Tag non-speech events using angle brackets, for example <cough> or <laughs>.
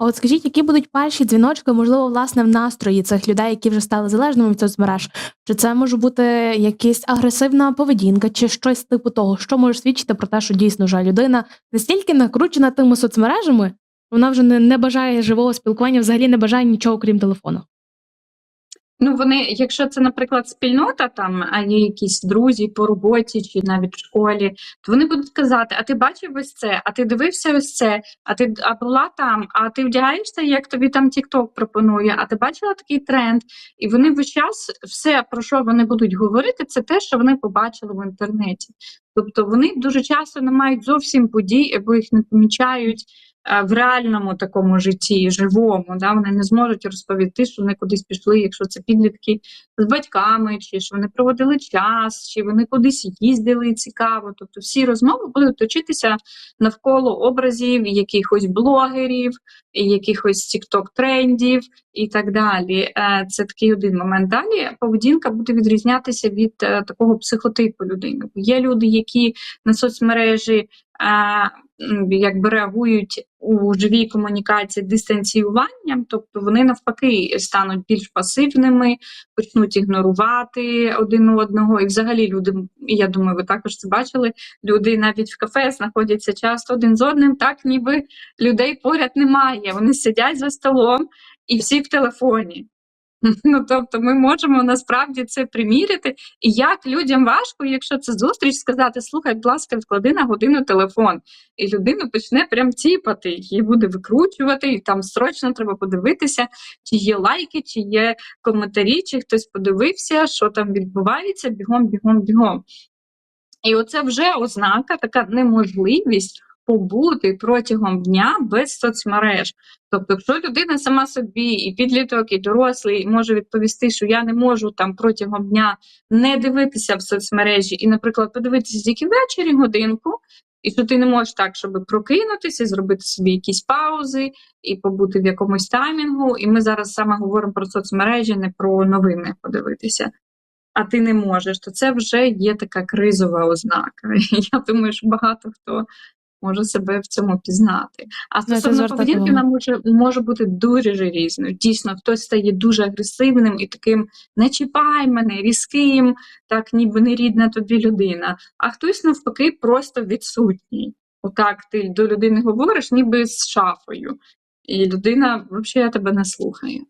А от скажіть, які будуть перші дзвіночки, можливо, власне, в настрої цих людей, які вже стали залежними від соцмереж? Чи це може бути якась агресивна поведінка, чи щось типу того, що може свідчити про те, що дійсно вже людина настільки накручена тими соцмережами, вона вже не, не бажає живого спілкування, взагалі не бажає нічого крім телефону. Ну, вони, якщо це, наприклад, спільнота, там, а є якісь друзі по роботі чи навіть в школі, то вони будуть казати: а ти бачив ось це, а ти дивився ось це, а ти а була там, а ти вдягаєшся, як тобі там TikTok пропонує, а ти бачила такий тренд? І вони весь час все, про що вони будуть говорити, це те, що вони побачили в інтернеті. Тобто вони дуже часто не мають зовсім подій, або їх не помічають в реальному такому житті, живому. Да? Вони не зможуть розповісти, що вони кудись пішли, якщо це підлітки з батьками, чи що вони проводили час, чи вони кудись їздили цікаво. Тобто всі розмови будуть точитися навколо образів якихось блогерів, якихось тікток трендів і так далі. Е, Це такий один момент. Далі поведінка буде відрізнятися від е, такого психотипу людини. Є люди, які на соцмережі е, якби реагують у живій комунікації дистанціюванням, тобто вони навпаки стануть більш пасивними, почнуть ігнорувати один одного. І взагалі люди, я думаю, ви також це бачили. Люди навіть в кафе знаходяться часто один з одним, так ніби людей поряд немає. Вони сидять за столом і всі в телефоні. <laughs> Ну, тобто, ми можемо насправді це приміряти. І як людям важко, якщо це зустріч, сказати: слухай, будь ласка, відклади на годину телефон. І людина почне прям тіпати, її буде викручувати, і там срочно треба подивитися, чи є лайки, чи є коментарі, чи хтось подивився, що там відбувається, бігом, бігом, бігом. І оце вже ознака, така неможливість побути протягом дня без соцмереж. Тобто, якщо людина сама собі, і підліток, і дорослий може відповісти, що я не можу там протягом дня не дивитися в соцмережі, і, наприклад, подивитися тільки ввечері годинку, і що ти не можеш так, щоб прокинутися, зробити собі якісь паузи і побути в якомусь таймінгу. І ми зараз саме говоримо про соцмережі, не про новини подивитися. А ти не можеш, то це вже є така кризова ознака. <laughs> Я думаю, що багато хто може себе в цьому пізнати. А Ну, стосовно поведінки, вона може, може бути дуже різною. Дійсно, хтось стає дуже агресивним і таким не чіпай мене, різким, так ніби не рідна тобі людина. А хтось навпаки просто відсутній. Отак ти до людини говориш, ніби з шафою, і людина взагалі тебе не слухає.